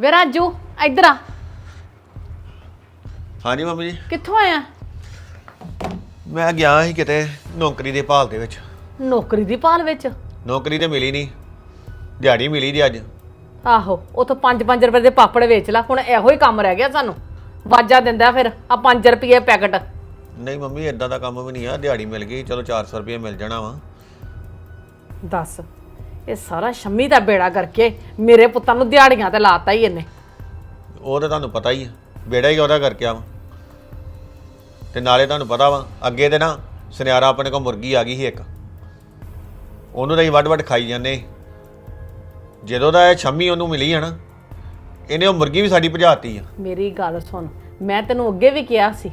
ਵੇ ਰਾਜੂ ਇੱਧਰ ਆ। ਹਾਂਜੀ ਮੰਮੀ ਜੀ। ਕਿੱਥੋਂ ਆਇਆ ਮੈਂ ਗਿਆ ਸੀ ਕਿਤੇ ਨੌਕਰੀ ਦੇ ਭਾਲ ਦੇ ਵਿੱਚ। ਨੌਕਰੀ ਦੀ ਭਾਲ ਵਿੱਚ? ਨੌਕਰੀ ਤੇ ਮਿਲੀ ਨਹੀਂ। ਦਿਹਾੜੀ ਮਿਲੀ ਜੀ ਅੱਜ। ਆਹੋ ਉਥੋਂ 5-5 ਰੁਪਏ ਦੇ ਪਾਪੜ ਵੇਚ ਲਾ। ਹੁਣ ਇਹੋ ਹੀ ਕੰਮ ਰਹਿ ਗਿਆ ਸਾਨੂੰ। ਵਾਜਾ ਦਿੰਦਾ ਫਿਰ ਆ 5 ਰੁਪਏ ਪੈਕਟ। ਨਹੀਂ ਮੰਮੀ ਇਦਾਂ ਦਾ ਕੰਮ ਵੀ ਨਹੀਂ ਆ। ਦਿਹਾੜੀ ਮਿਲ ਗਈ। ਚਲੋ 400 ਰੁਪਏ ਮਿਲ ਜਾਣਾ ਵਾ। ਦੱਸ। ਇਹ ਸਾਰਾ ਸ਼ੰਮੀ ਦਾ ਬੇੜਾ ਕਰਕੇ ਮੇਰੇ ਪੁੱਤਾਂ ਨੂੰ ਦਿਹਾੜੀਆਂ ਤੇ ਲਾਤਾ ਹੀ ਇਹਨੇ। ਉਹ ਤਾਂ ਤੁਹਾਨੂੰ ਪਤਾ ਹੀ ਆ ਬੇੜਾ ਹੀ ਉਹਦਾ ਕਰਕੇ ਆ ਤੇ ਨਾਲੇ ਤੁਹਾਨੂੰ ਪਤਾ ਵਾ ਅੱਗੇ ਤੇ ਨਾ ਸੁਨਿਆਰਾ ਆਪਣੇ ਕੋਲ ਮੁਰਗੀ ਆ ਗਈ ਸੀ ਇੱਕ। ਉਹਨੂੰ ਤਾਂ ਹੀ ਵੱਡ ਵੱਡ ਖਾਈ ਜਾਂਦੇ। ਜਦੋਂ ਦਾ ਇਹ ਛੰਮੀ ਉਹਨੂੰ ਮਿਲੀ ਹੈ ਨਾ ਇਹਨੇ ਉਹ ਮੁਰਗੀ ਵੀ ਸਾਡੀ ਭਜਾਤੀ ਆ। ਮੇਰੀ ਗੱਲ ਸੁਣ ਮੈਂ ਤੈਨੂੰ ਅੱਗੇ ਵੀ ਕਿਹਾ ਸੀ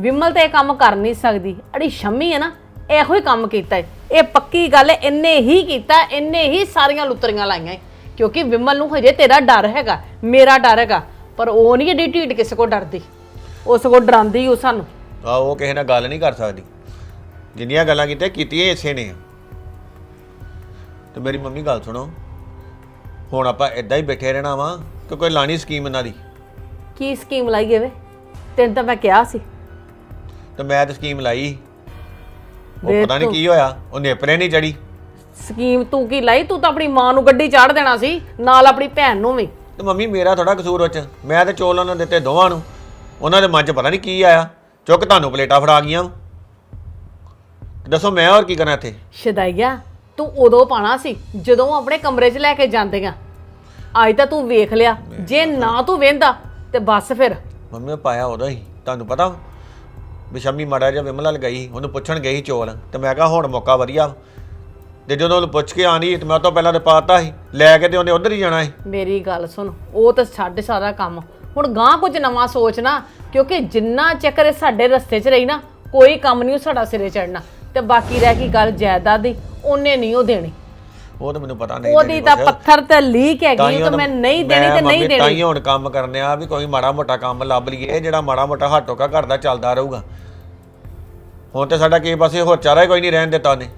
ਵਿਮਲ ਤੇ ਇਹ ਕੰਮ ਕਰ ਨਹੀਂ ਸਕਦੀ। ਅੜੀ ਸ਼ੰਮੀ ਹੈ ਨਾ ਇਹੋ ਹੀ ਕੰਮ ਕੀਤਾ ਏ ਇਹ ਪੱਕੀ ਗੱਲ ਹੈ ਇੰਨੇ ਹੀ ਕੀਤਾ ਇੰਨੇ ਹੀ ਸਾਰੀਆਂ ਲੁੱਤਰੀਆਂ ਲਾਈਆਂ ਏ। ਕਿਉਂਕਿ ਵਿਮਲ ਨੂੰ ਹਜੇ ਤੇਰਾ ਡਰ ਹੈਗਾ ਮੇਰਾ ਡਰ ਹੈਗਾ ਪਰ ਉਹ ਨਹੀਂ ਏਡੀ ਢੀਡ ਕਿਸੇ ਕੋ ਡਰਦੀ। ਉਸ ਕੋ ਡਰਾਂਦੀ ਉਹ ਸਾਨੂੰ। ਆ ਉਹ ਕਿਸੇ ਨਾਲ ਗੱਲ ਨਹੀਂ ਕਰ ਸਕਦੀ। ਜਿੰਨੀਆਂ ਗੱਲਾਂ ਕੀਤੀਆਂ ਕੀਤੀਆਂ ਇਸੇ ਨੇ। ਤੇ ਮੇਰੀ ਮੰਮੀ ਗੱਲ ਸੁਣੋ। ਹੁਣ ਆਪਾਂ ਇਦਾਂ ਹੀ ਬੈਠੇ ਰਹਿਣਾ ਵਾ ਕਿ ਕੋਈ ਲਾਣੀ ਸਕੀਮ ਇਹਨਾਂ ਦੀ। ਕੀ ਸਕੀਮ ਲਾਈ ਵੇ? ਤੈਨੂੰ ਤਾਂ ਮੈਂ ਕਿਹਾ ਸੀ। ਤੇ ਮੈਂ ਤਾਂ ਸਕੀਮ ਲਾਈ। ਉਹ ਪਤਾ ਨਹੀਂ। ਕੀ ਹੋਇਆ ਉਹ ਨੇਪਰੇ ਨਹੀਂ ਚੜੀ ਸਕੀਮ ਤੂੰ ਕੀ ਲਾਈ? ਤੂੰ ਤਾਂ ਆਪਣੀ ਮਾਂ ਨੂੰ ਗੱਡੀ ਚਾੜ ਦੇਣਾ ਸੀ ਨਾਲ ਆਪਣੀ ਭੈਣ ਨੂੰ ਵੀ। ਤੇ ਮੰਮੀ ਮੇਰਾ ਥੋੜਾ ਕਸੂਰ ਉਹ ਚ। ਮੈਂ ਤੇ ਚੋਲ ਉਹਨਾਂ ਦਿੱਤੇ ਦੋਵਾਂ ਨੂੰ। ਉਹਨਾਂ ਦੇ ਮਨ 'ਚ ਪਤਾ ਨਹੀਂ ਕੀ ਆਇਆ। ਚੁੱਕ ਤੁਹਾਨੂੰ ਪਲੇਟਾਂ ਫੜਾ ਗਈਆਂ। ਦੱਸੋ ਮੈਂ ਹੋਰ ਕੀ ਕਰਾਂ ਇੱਥੇ? ਸ਼ਦਾਈਆ ਤੂੰ ਉਦੋਂ ਪਾਣਾ ਸੀ ਜਦੋਂ ਆਪਣੇ ਕਮਰੇ 'ਚ ਲੈ ਕੇ ਜਾਂਦੀਆਂ। ਅੱਜ ਤਾਂ ਤੂੰ ਵੇਖ ਲਿਆ। ਜੇ ਨਾ ਤੂੰ ਵੇਂਦਾ ਤੇ ਬਸ ਫਿਰ। ਮੰਮੀ ਮੈਂ ਪਾਇਆ ਉਹਦਾ ਹੀ। ਤੁਹਾਨੂੰ ਪਤਾ ਵੀ ਸ਼ੰਮੀ ਮਾੜਾ ਜਿਹਾ ਵਿਮਲਾ ਲਗਾਈ ਉਹਨੂੰ ਪੁੱਛਣ ਗਈ ਚੋਲ, ਤੇ ਮੈਂ ਕਿਹਾ ਹੁਣ ਮੌਕਾ ਵਧੀਆ ਤੇ ਜਦੋਂ ਉਹਨੂੰ ਪੁੱਛ ਕੇ ਆਣੀ ਤੇ ਮੈਂ ਉਹ ਤੋਂ ਪਹਿਲਾਂ ਤੇ ਪਾਤਾ ਸੀ, ਲੈ ਕੇ ਤੇ ਉਹਨੇ ਉਧਰ ਹੀ ਜਾਣਾ ਸੀ। ਮੇਰੀ ਗੱਲ ਸੁਣ, ਉਹ ਤਾਂ ਛੱਡ ਸਾਰਾ ਕੰਮ। ਹੁਣ ਗਾਂ ਕੁਝ ਨਵਾਂ ਸੋਚ ਨਾ, ਕਿਉਂਕਿ ਜਿੰਨਾ ਚੱਕਰ ਇਹ ਸਾਡੇ ਰਸਤੇ 'ਚ ਰਹੀ ਨਾ, ਕੋਈ ਕੰਮ ਨਹੀਂ ਉਹ ਸਾਡਾ ਸਿਰੇ ਚੜਨਾ ਤੇ ਬਾਕੀ ਰਹਿ ਗਈ ਗੱਲ ਜਾਇਦਾਦ ਦੀ, ਉਹਨੇ ਨਹੀਂ ਉਹ ਦੇਣੀ। ਉਹ ਤਾਂ ਮੈਨੂੰ ਪਤਾ ਨਹੀਂ ਉਹਦੀ ਤਾਂ ਪੱਥਰ ਤੇ ਲੀਕ ਹੈਗੀ ਉਹ ਤਾਂ ਮੈਂ ਨਹੀਂ ਦੇਣੀ ਤੇ ਨਹੀਂ ਤਾਂ ਦੇਣੀ। ਹੀ ਹੁਣ ਕੰਮ ਕਰਨੇ ਆ ਵੀ ਕੋਈ ਮਾੜਾ ਮੋਟਾ ਕੰਮ ਲੱਭ ਲਈਏ ਜਿਹੜਾ ਮਾੜਾ ਮੋਟਾ ਹੱਟੋਕਾ ਘਰ ਦਾ ਚੱਲਦਾ ਰਹੂਗਾ। ਹੁਣ ਤੇ ਸਾਡਾ ਕਿਸੇ ਪਾਸੇ ਹੋਰ ਚਾਰਾ ਹੀ ਕੋਈ ਨਹੀਂ ਰਹਿਣ ਦਿੱਤਾ ਉਹਨੇ।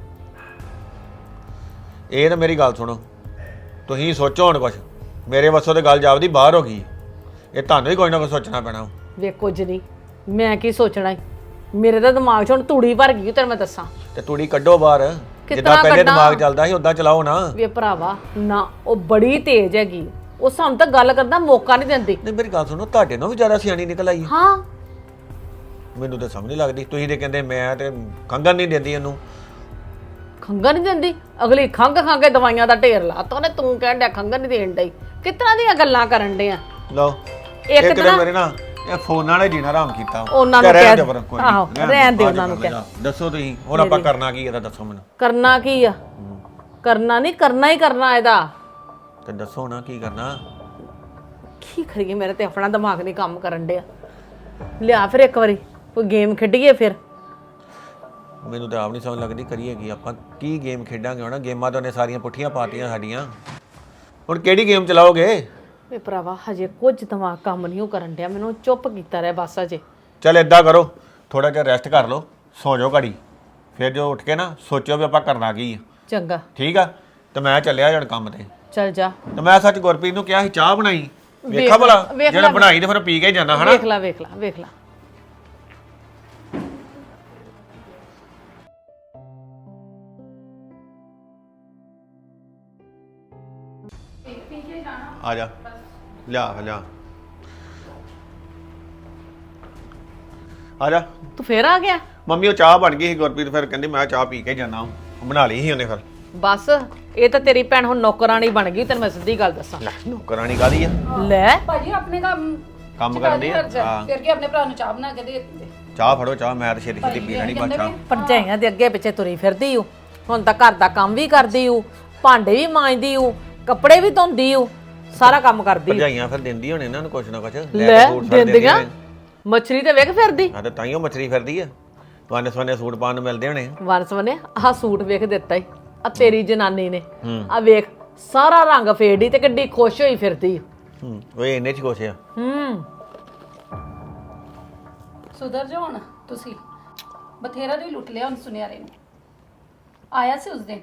ਇਹ ਤਾਂ ਮੇਰੀ ਗੱਲ ਸੁਣੋ ਤੁਸੀਂ ਸੋਚੋ ਹੁਣ ਕੁਛ। ਮੇਰੇ ਵੱਸੋਂ ਤੇ ਗੱਲ ਜਾਪਦੀ ਬਾਹਰ ਹੋ ਗਈ ਇਹ ਤੁਹਾਨੂੰ ਹੀ ਕੋਈ ਨਾ ਕੋਈ ਸੋਚਣਾ ਪੈਣਾ ਵੇ। ਕੁਝ ਨਹੀਂ ਮੈਂ ਕੀ ਸੋਚਣਾ? ਮੇਰੇ ਤਾਂ ਦਿਮਾਗ 'ਚ ਹੁਣ ਤੂੜੀ ਭਰ ਗਈ ਤੈਨੂੰ ਮੈਂ ਦੱਸਾਂ। ਤੇ ਤੂੜੀ ਕੱਢੋ ਬਾਹਰ। ਜਿੱਦਾਂ ਪਹਿਲੇ ਕੱਢਾਂ? ਦਿਮਾਗ ਚੱਲਦਾ ਸੀ ਉਦਾਂ ਚਲਾਓ ਨਾ। ਵੇ ਭਰਾਵਾ ਨਾ ਉਹ ਬੜੀ ਤੇਜ਼ ਹੈਗੀ। ਉਹ ਸਾਨੂੰ ਤਾਂ ਗੱਲ ਕਰਨ ਦਾ ਮੌਕਾ ਨਹੀਂ ਦਿੰਦੀ। ਨਹੀਂ ਮੇਰੀ ਗੱਲ ਸੁਣੋ ਤੁਹਾਡੇ ਨਾਲੋਂ ਵੀ ਜ਼ਿਆਦਾ ਸਿਆਣੀ ਨਿਕਲ ਆਈ। ਹੈ। ਹਾਂ ਮੈਨੂੰ ਤਾਂ ਸਮਝ ਨਹੀਂ ਲੱਗਦੀ। ਤੁਸੀਂ ਤੇ ਕਹਿੰਦੇ ਮੈਂ ਤੇ ਖੰਗਨ ਨਹੀਂ ਦਿੰਦੀ ਇਹਨੂੰ। ਖੰਗਾ ਨਹੀਂ ਦਿੰਦੀ? ਅਗਲੀ ਖੰਗ ਖੰਗ ਕੇ ਦਵਾਈਆਂ ਦਾ ਢੇਰ ਲਾਤਾ ਉਹਨੇ ਤੂੰ ਕਹਿਣ ਡਿਆ ਖੰਗਾ ਨਹੀਂ ਦੇਣ ਡਈ। ਕਿਤਨਾ ਦੀਆਂ ਗੱਲਾਂ ਕਰਨ ਡਿਆ ਲਓ ਇੱਕ ਇੱਕ ਤਾਂ- ਮੇਰੇ ਨਾ ਇਹ ਫੋਨਾਂ ਨੇ ਜੀਣਾ ਆਰਾਮ ਕੀਤਾ ਉਹਨਾਂ ਨੂੰ ਰਹਿਣ ਕਹਿ- ਕੋਈ ਨੀ, ਆਹੋ, ਰਹਿਣ ਦਿਓ ਬਾਅਦ ਚ ਉਹਨਾਂ ਨੂੰ ਕਰ ਲੈਣਾ। ਦੱਸੋ ਤੁਸੀਂ ਹੁਣ ਆਪਾਂ ਕਰਨਾ ਕੀ ਇਹਦਾ ਦੱਸੋ ਮੈਨੂੰ। ਕਰਨਾ ਕੀ ਆ? ਕਰਨਾ ਨਹੀਂ ਕਰਨਾ ਹੀ ਕਰਨਾ ਇਹਦਾ। ਤੇ ਦੱਸੋ ਨਾ ਕੀ ਕਰਨਾ। ਕੀ ਕਰੀਏ ਮੇਰੇ ਤੇ ਆਪਣਾ ਦਿਮਾਗ ਨਹੀਂ ਕੰਮ ਕਰਨ ਡਿਆ। ਲਿਆ ਫਿਰ ਇੱਕ ਵਾਰੀ ਕੋਈ ਗੇਮ ਖੇਡੀਏ ਫਿਰ। ਮੈਨੂੰ ਤਾਂ ਆਪ ਨਹੀਂ ਸਮਝ ਲੱਗਦੀ ਕਰੀਏ ਕੀ ਆਪਾਂ ਕੀ ਗੇਮ ਖੇਡਾਂਗੇ ਹੁਣ। ਗੇਮਾਂ ਤਾਂ ਉਹਨੇ ਸਾਰੀਆਂ ਪੁੱਠੀਆਂ ਪਾਤੀਆਂ ਸਾਡੀਆਂ। ਹੁਣ ਕਿਹੜੀ ਗੇਮ ਚਲਾਓਗੇ? ਵੇ ਭਰਾਵਾ ਹਜੇ ਕੁਝ ਦਿਮਾਗ ਕੰਮ ਨਹੀਂ ਉਹ ਕਰਨ ਡਿਆ ਮੈਨੂੰ ਚੁੱਪ ਕੀਤਾ ਰਹਿ ਬਸ ਅਜੇ ਚੱਲ ਏਦਾਂ ਕਰੋ ਥੋੜਾ ਜਿਹਾ ਰੈਸਟ ਕਰ ਲਓ ਸੌ ਜਾਓ ਘੜੀ। ਫਿਰ ਜੋ ਉੱਠ ਕੇ ਨਾ ਸੋਚਿਓ ਵੀ ਆਪਾਂ ਕਰਨਾ ਕੀ ਆ। ਚੰਗਾ। ਠੀਕ ਆ? ਤੇ ਮੈਂ ਚੱਲਿਆ ਜਣ ਕੰਮ ਤੇ। ਚੱਲ ਜਾ। ਤੇ ਮੈਂ ਸੱਚ ਗੁਰਪ੍ਰੀਤ ਨੂੰ ਕਿਹਾ ਸੀ ਚਾਹ ਬਣਾਈ। ਵੇਖ ਵੇਖਾ ਲਾ, ਭਲਾ ਵੇਖ ਜਿਹੜਾ ਲਾ। ਬਣਾਈ ਤੇ ਫਿਰ ਪੀ ਕੇ ਜਾਣਾ ਹਨਾ? ਵੇਖ ਲੈ ਵੇਖ ਲੈ ਵੇਖ ਲੈ। ਆ ਜਾ। ਲਿਆ ਲਿਆ। ਆ ਜਾ। ਤੂੰ ਫੇਰ ਆ ਗਿਆ? ਮੰਮੀ ਉਹ ਚਾਹ ਬਣ ਗਈ ਸੀ ਗੁਰਪ੍ਰੀਤ ਫਿਰ ਕਹਿੰਦੀ ਮੈਂ ਚਾਹ ਪੀ ਕੇ ਜਾਣਾ ਬਣਾ ਲਈ ਸੀ ਉਹਨੇ ਫਿਰ। ਬਸ ਇਹ ਤਾਂ ਤੇਰੀ ਭੈਣ ਹੁਣ ਨੌਕਰਾਣੀ ਬਣ ਗਈ ਤੈਨੂੰ ਮੈਂ ਸਿੱਧੀ ਗੱਲ ਦੱਸਾਂ। ਲੈ ਨੌਕਰਾਣੀ ਕਾਦੀ ਆ? ਲੈ। ਭਾਜੀ ਆਪਣੇ ਕੰਮ ਕੰਮ ਕਰਨ ਦੀ ਆ? ਹਾਂ। ਫਿਰ ਕੇ ਆਪਣੇ ਭਰਾ ਨੂੰ ਚਾਹ ਬਣਾ ਕੇ ਦੇ ਦਿੰਦੇ? ਚਾਹ ਫੜੋ ਚਾਹ ਮੈਂ ਤਾਂ ਛੇਤੀ ਛੇਤੀ ਪੀ ਲੈਣੀ ਬਸ ਚਾਹ। ਭਰਜਾਈਆਂ ਦੇ ਅੱਗੇ ਪਿੱਛੇ ਤੁਰੀ ਫਿਰਦੀ ਊ। ਹੁਣ ਤਾਂ ਘਰ ਦਾ ਕੰਮ ਵੀ ਕਰਦੀ ਊ ਭਾਂਡੇ ਵੀ ਮਾਂਜਦੀ ਊ ਕੱਪੜੇ ਵੀ ਧੋਂਦੀ ਊ। ਸਾਰਾ ਕੰਮ ਕਰਦੀ। ਭਜਾਈਆਂ ਫਿਰ ਦਿੰਦੀ ਹੋਣੇ ਇਹਨਾਂ ਨੂੰ ਕੁਛ ਨਾ ਕੁਛ। ਲੈ ਕੇ ਸੂਟ ਸਾਟ ਦਿੰਦੀਆਂ। ਨੇ। ਮੱਛਰੀ ਤੇ ਵੇਖ ਫਿਰਦੀ। ਹਾਂ ਤੇ ਤਾਈਓ ਮਛਰੀ ਫਿਰਦੀ ਆ। ਤੁਹਾਨੂੰ ਸਵਨੇ ਸੂਟ ਪਾਉਣ ਨੂੰ ਮਿਲਦੇ ਹੋਣੇ ਆ। ਵਰਸ ਵਨੇ ਆਹ ਸੂਟ ਵੇਖ ਦਿੱਤਾ ਈ। ਆ ਤੇਰੀ ਜਨਾਨੀ ਨੇ। ਹੂੰ। ਆ ਵੇਖ ਸਾਰਾ ਰੰਗ ਫੇੜੀ ਤੇ ਕਿੱਡੀ ਖੁਸ਼ ਹੋਈ ਫਿਰਦੀ। ਹੂੰ ਓਏ ਇੰਨੇ ਚ ਕੁਛ ਆ। ਹੂੰ। ਸੁਧਰ ਜਾਓ ਹੁਣ ਤੁਸੀਂ। ਬਥੇਰਾ ਜੋ ਲੁੱਟ ਲਿਆ ਹੁਣ ਸੁਨਿਆਰੇ ਨੂੰ। ਆਇਆ ਸੀ ਉਸ ਦਿਨ।